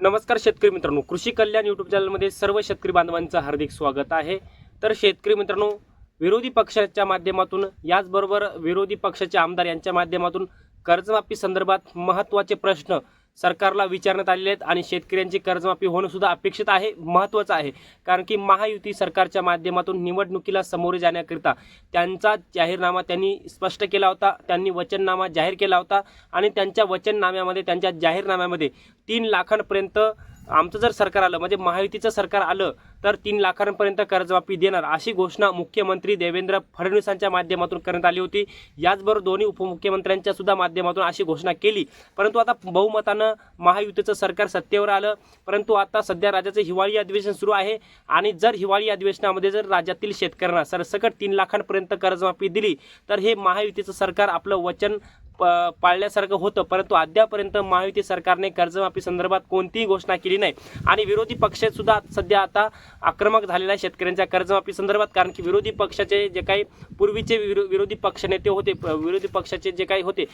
नमस्कार शेतकरी मित्रांनो. कृषी कल्याण यूट्यूब चॅनलमध्ये सर्व शेतकरी बांधवांचं हार्दिक स्वागत आहे. तर शेतकरी मित्रांनो विरोधी पक्षाच्या माध्यमातून याचबरोबर विरोधी पक्षाचे आमदार यांच्या माध्यमातून कर्जमाफी संदर्भात महत्त्वाचे प्रश्न सरकारला विचारण्यात आलेले आहेत आणि शेतकऱ्यांची कर्जमाफी होणं सुद्धा अपेक्षित आहे महत्त्वाचं आहे. कारण की महायुती सरकारच्या माध्यमातून निवडणुकीला सामोरे जाण्याकरिता त्यांचा जाहीरनामा त्यांनी स्पष्ट केला होता त्यांनी वचननामा जाहीर केला होता आणि त्यांच्या वचननाम्यामध्ये त्यांच्या जाहीरनाम्यामध्ये तीन लाखांपर्यंत आमचं जर सरकार आलं म्हणजे महायुतीचं सरकार आलं तर तीन लाखांपर्यंत कर्जमाफी देणार अशी घोषणा मुख्यमंत्री देवेंद्र फडणवीसांच्या माध्यमातून करण्यात आली होती. याचबरोबर दोन्ही उपमुख्यमंत्र्यांच्या सुद्धा माध्यमातून अशी घोषणा केली. परंतु आता बहुमतानं महायुतीचं सरकार सत्तेवर आलं. परंतु आता सध्या राज्याचं हिवाळी अधिवेशन सुरू आहे आणि जर हिवाळी अधिवेशनामध्ये जर राज्यातील शेतकऱ्यांना सरसकट तीन लाखांपर्यंत कर्जमाफी दिली तर हे महायुतीचं सरकार आपलं वचन पाळल्यासारखं होतं. परंतु अद्यापर्यंत महायुती सरकारने कर्जमाफी संदर्भात कोणतीही घोषणा केली नाही. आणि विरोधी पक्ष सुद्धा सध्या आता आक्रमक झालेला आहे शेतकऱ्यांच्या कर्जमाफी संदर्भात. कारण की विरोधी पक्षाचे जे काही पूर्वीचे विरो विरोधी पक्ष नेते होते प- विरोधी पक्षाचे जे काही होते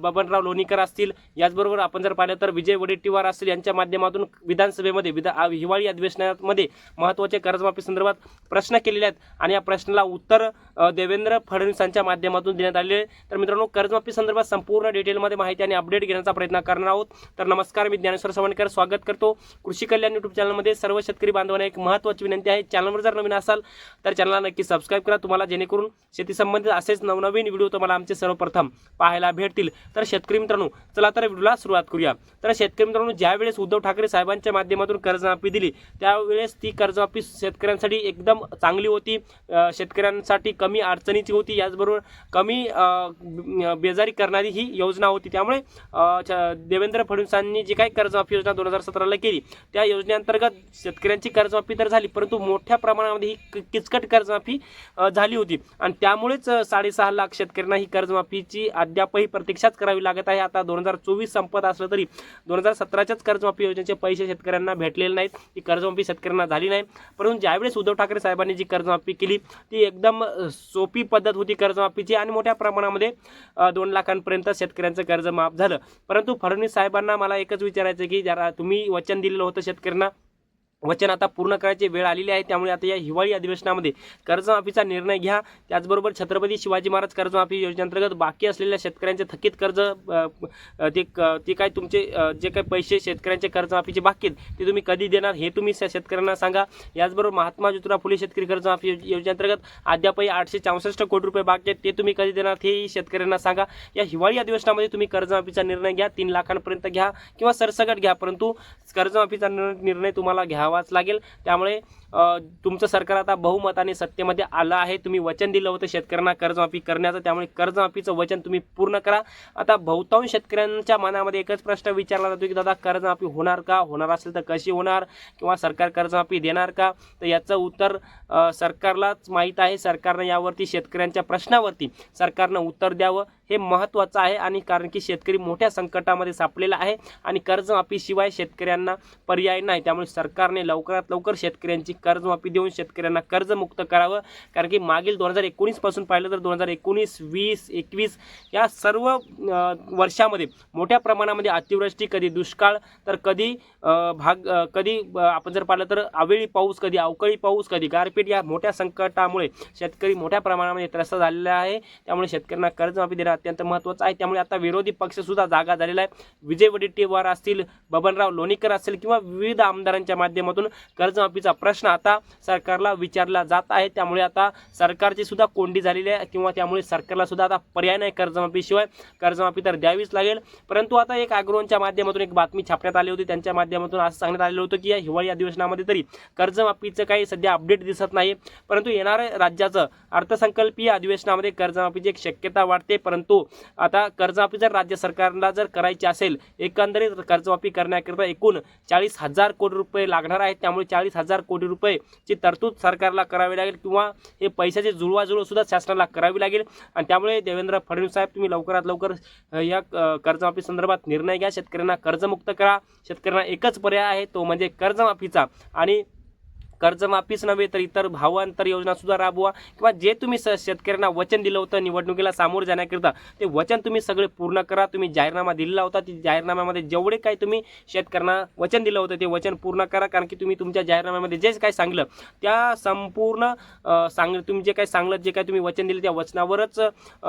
बबनराव लोणीकर असतील याचबरोबर आपण जर पाहिलं तर विजय वडेट्टीवार असतील यांच्या माध्यमातून विधानसभेमध्ये विधा हिवाळी अधिवेशनामध्ये महत्त्वाचे कर्जमाफी संदर्भात प्रश्न केलेले आहेत. आणि या प्रश्नाला उत्तर देवेंद्र फडणवीसांच्या माध्यमातून देण्यात आलेले तर मित्रांनो कर्जमाफी संदर्भात संपूर्ण डिटेलमध्ये माहिती आणि अपडेट घेण्याचा प्रयत्न करणार आहोत. तर नमस्कार मी ज्ञानेश्वर सवणकर स्वागत करतो. कृषी कल्याण यूट्यूब चॅनलमध्ये सर्व शेतकरी बांधवांना एक महत्त्वाची विनंती आहे. चॅनलवर जर नवीन असाल तर चॅनलला नक्की सबस्क्राईब करा. तुम्हाला जेणेकरून शेती संबंधित असेच नवनवीन व्हिडिओ तुम्हाला आमचे सर्वप्रथम पाहायला भेटतील. तर शेतकरी मित्रांनो चला तर व्हिडिओला सुरुवात करूया. तर शेतकरी मित्रांनो ज्यावेळेस उद्धव ठाकरे साहेबांच्या माध्यमातून कर्जमाफी दिली त्यावेळेस ती कर्जमाफी शेतकऱ्यांसाठी एकदम चांगली होती. शेतकऱ्यांसाठी कमी अडचणीची होती. याचबरोबर कमी बेजारी ब- करणारी ही योजना होती. त्यामुळे देवेंद्र फडणवीसांनी जी काही कर्जमाफी योजना दोन हजार सतराला केली त्या योजनेअंतर्गत शेतकऱ्यांची कर्जमाफी तर झाली परंतु मोठ्या प्रमाणामध्ये ही किचकट कर्जमाफी झाली होती. आणि त्यामुळेच साडेसहा लाख शेतकऱ्यांना ही कर्जमाफीची अद्यापही प्रतीक्षाच करावी लागत आहे. आता दोन हजार चोवीस संपत असलं तरी दोन हजार सतराच्याच कर्जमाफी योजनेचे पैसे शेतकऱ्यांना भेटलेले नाहीत. ही कर्जमाफी शेतकऱ्यांना झाली नाही. परंतु ज्यावेळेस उद्धव ठाकरे साहेबांनी जी कर्जमाफी केली ती एकदम सोपी पद्धत होती कर्जमाफीची. आणि मोठ्या प्रमाणामध्ये दोन लाखां पर्यंत शेतकऱ्यांचं कर्ज माफ झालं. परंतु फडणवीस साहेबांना मला एकच विचारायचं की जरा तुम्ही वचन दिलेलं होतं शेतकऱ्यांना वचन आता पूर्ण करायची वेळ आलेली आहे त्यामुळे आता या हिवाळी अधिवेशनामध्ये कर्जमाफीचा निर्णय घ्या. त्याचबरोबर छत्रपती शिवाजी महाराज कर्जमाफी योजनेअंतर्गत बाकी असलेल्या शेतकऱ्यांचे थकीत कर्ज ते क- ते काय तुमचे जे काही पैसे शेतकऱ्यांचे कर्जमाफीचे बाकी आहेत ते तुम्ही कधी देणार हे तुम्ही शेतकऱ्यांना सांगा. याचबरोबर महात्मा ज्योतिराव फुले शेतकरी कर्जमाफी योजनेअंतर्गत अद्यापही आठशे चौसष्ट कोटी रुपये बाकी आहेत ते तुम्ही कधी देणार हेही शेतकऱ्यांना सांगा. या हिवाळी अधिवेशनामध्ये तुम्ही कर्जमाफीचा निर्णय घ्या तीन लाखांपर्यंत घ्या किंवा सरसकट घ्या परंतु कर्जमाफीचा निर्णय निर्णय तुम्हाला घ्यावाच लागेल. त्यामुळे तुमचं सरकार आता बहुमताने सत्तेमध्ये आलं आहे. तुम्ही वचन दिलं होतं शेतकऱ्यांना कर्जमाफी करण्याचं. त्यामुळे कर्जमाफीचं वचन तुम्ही पूर्ण करा. आता बहुतांश शेतकऱ्यांच्या मनामध्ये एकच प्रश्न विचारला जातो की दादा कर्जमाफी होणार का? होणार असेल तर कशी होणार? किंवा सरकार कर्जमाफी देणार का? तर याचं उत्तर सरकारलाच माहीत आहे. सरकारनं यावरती शेतकऱ्यांच्या प्रश्नावरती सरकारनं उत्तर द्यावं. हे महत्त्वाचं आहे आणि कारण की शेतकरी मोठ्या संकटामध्ये सापलेला आहे आणि कर्जमाफीशिवाय शेतकऱ्यांना पर्याय नाही. त्यामुळे सरकारने लवकरात लवकर शेतकऱ्यांची कर्जमाफी देऊन शेतकऱ्यांना कर्जमुक्त करावं. कारण की मागील दोन हजार एकोणीसपासून पाहिलं तर दोन हजार एकोणीस वीस एकवीस या सर्व वर्षामध्ये मोठ्या प्रमाणामध्ये अतिवृष्टी कधी दुष्काळ तर कधी भाग कधी आपण जर पाहिलं तर अवेळी पाऊस कधी अवकाळी पाऊस कधी गारपीट या मोठ्या संकटामुळे शेतकरी मोठ्या प्रमाणामध्ये त्रस्त झालेला आहे. त्यामुळे शेतकऱ्यांना कर्जमाफी देणं अत्यंत महत्त्वाचं आहे. त्यामुळे आता विरोधी पक्षसुद्धा जागा झालेला आहे. विजय वडेट्टीवार असतील बबनराव लोणीकर असतील किंवा विविध आमदारांच्या माध्यमातून कर्जमाफीचा प्रश्न आता सरकारला विचारला जात आहे. त्यामुळे आता सरकारची सुद्धा कोंडी झालेली आहे किंवा त्यामुळे सरकारला सुद्धा आता पर्याय नाही कर्जमाफीशिवाय. कर्जमाफी तर द्यावीच लागेल. परंतु आता एक आग्रोनच्या माध्यमातून एक बातमी छापण्यात आली होती. त्यांच्या माध्यमातून असं सांगण्यात आलेलं होतं की या हिवाळी अधिवेशनामध्ये तरी कर्जमाफीचं काही सध्या अपडेट दिसत नाही. परंतु येणाऱ्या राज्याचं अर्थसंकल्पीय अधिवेशनामध्ये कर्जमाफीची एक शक्यता वाटते परंतु आता कर्जमाफी जर राज्य सरकारला जर करायची असेल एकंदरीत कर्जमाफी करण्याकरिता एकूण चाळीस हजार कोटी रुपये लागणार आहेत त्यामुळे चाळीस हजार कोटी रुपयेची तरतूद सरकारला करावी लागेल किंवा हे पैशाची जुळवाजुळव सुद्धा शासनाला करावी लागेल. आणि त्यामुळे देवेंद्र फडणवीस साहेब तुम्ही लवकरात लवकर या कर्जमाफी संदर्भात निर्णय घ्या. शेतकऱ्यांना कर्जमुक्त करा. शेतकऱ्यांना एकच पर्याय आहे तो म्हणजे कर्जमाफीचा. आणि कर्जमाफीच नव्हे तर इतर भावांतर योजना सुद्धा राबवा. किंवा जे तुम्ही स- शेतकऱ्यांना वचन दिलं होतं निवडणुकीला सामोरं जाण्याकरिता ते वचन तुम्ही सगळे पूर्ण करा. तुम्ही जाहीरनामा दिलेला होता ते जाहीरनाम्यामध्ये जेवढे काही तुम्ही शेतकऱ्यांना वचन दिलं होतं ते वचन पूर्ण करा. कारण की तुम्ही तुमच्या जाहीरनाम्यामध्ये जे काही सांगलं त्या संपूर्ण सांग तुम्ही जे काही सांगलं जे काही तुम्ही वचन दिलं त्या वचनावरच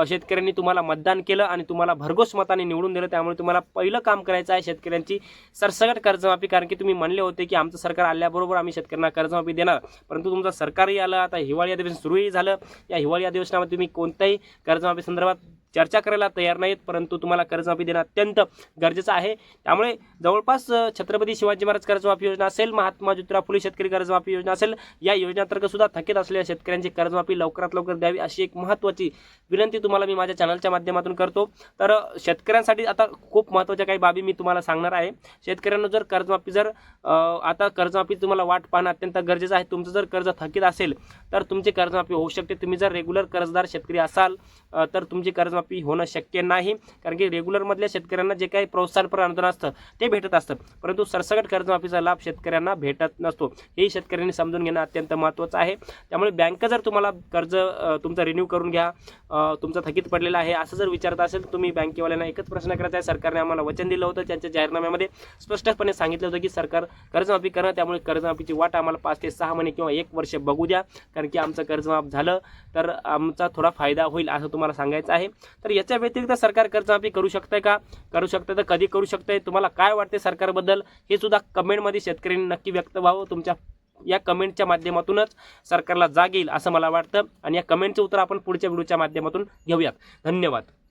शेतकऱ्यांनी तुम्हाला मतदान केलं आणि तुम्हाला भरघोस मताने निवडून दिलं. त्यामुळे तुम्हाला पहिलं काम करायचं आहे शेतकऱ्यांची सरसगट कर्जमाफी. कारण की तुम्ही म्हणले होते की आमचं सरकार आल्याबरोबर आम्ही शेतकऱ्यांना कर्ज कर्जमाफी देणार. परंतु तुमचं सरकारही आलं आता हिवाळी अधिवेशन सुरूही झालं. या हिवाळी अधिवेशनामध्ये तुम्ही कोणत्याही कर्जमाफी संदर्भात चर्चा करायला तयार नाहीत परंतु तुम्हाला कर्जमाफी देणं अत्यंत गरजेचं आहे. त्यामुळे जवळपास छत्रपती शिवाजी महाराज कर्जमाफी योजना असेल महात्मा ज्योतिराव फुले शेतकरी कर्जमाफी योजना असेल या योजनेअंतर्गत सुद्धा थकीत असलेल्या शेतकऱ्यांची कर्जमाफी लवकरात लवकर द्यावी अशी एक महत्त्वाची विनंती तुम्हाला मी माझ्या चॅनलच्या माध्यमातून करतो. तर शेतकऱ्यांसाठी आता खूप महत्त्वाच्या काही बाबी मी तुम्हाला सांगणार आहे. शेतकऱ्यांना जर कर्जमाफी जर आता कर्जमाफी तुम्हाला वाट पाहणं अत्यंत गरजेचं आहे. तुमचं जर कर्ज थकीत असेल तर तुमची कर्जमाफी होऊ शकते. तुम्ही जर रेग्युलर कर्जदार शेतकरी असाल तर तुमची कर्जमाफी होणं शक्य नाही. कारण की रेग्युलरमधल्या शेतकऱ्यांना जे काही प्रोत्साहनपर अनुदान असतं ते भेटत असतं. परंतु सरसकट कर्जमाफीचा लाभ शेतकऱ्यांना भेटत नसतो. हेही शेतकऱ्यांनी समजून घेणं अत्यंत महत्त्वाचं आहे. त्यामुळे बँक जर तुम्हाला कर्ज तुमचा तुमचं रिन्यू करून घ्या तुमचा तुमचं थकीत पडलेलं आहे असं जर विचारत असेल तुम्ही बँकेवाल्यांना एकच प्रश्न करायचा आहे. सरकारने आम्हाला वचन दिलं होतं. त्यांच्या जाहीरनाम्यामध्ये स्पष्टपणे सांगितलं होतं की सरकार कर्जमाफी करणं त्यामुळे कर्जमाफीची वाट आम्हाला पाच ते सहा महिने किंवा एक वर्ष बघू द्या. कारण की आमचं कर्जमाफ झालं तर आमचा थोडा फायदा होईल असं तुम्हाला सांगायचं आहे. तर याच्या व्यतिरिक्त सरकार कर्जमाफी करू शकतंय का? करू शकतं तर कधी करू शकतंय? तुम्हाला काय वाटते सरकारबद्दल? हे सुद्धा कमेंटमध्ये शेतकऱ्यांनी नक्की व्यक्त व्हावं. तुमच्या या कमेंटच्या माध्यमातूनच सरकारला जाग येईल असं मला वाटतं. आणि या कमेंटचं उत्तर आपण पुढच्या व्हिडिओच्या माध्यमातून घेऊयात. धन्यवाद.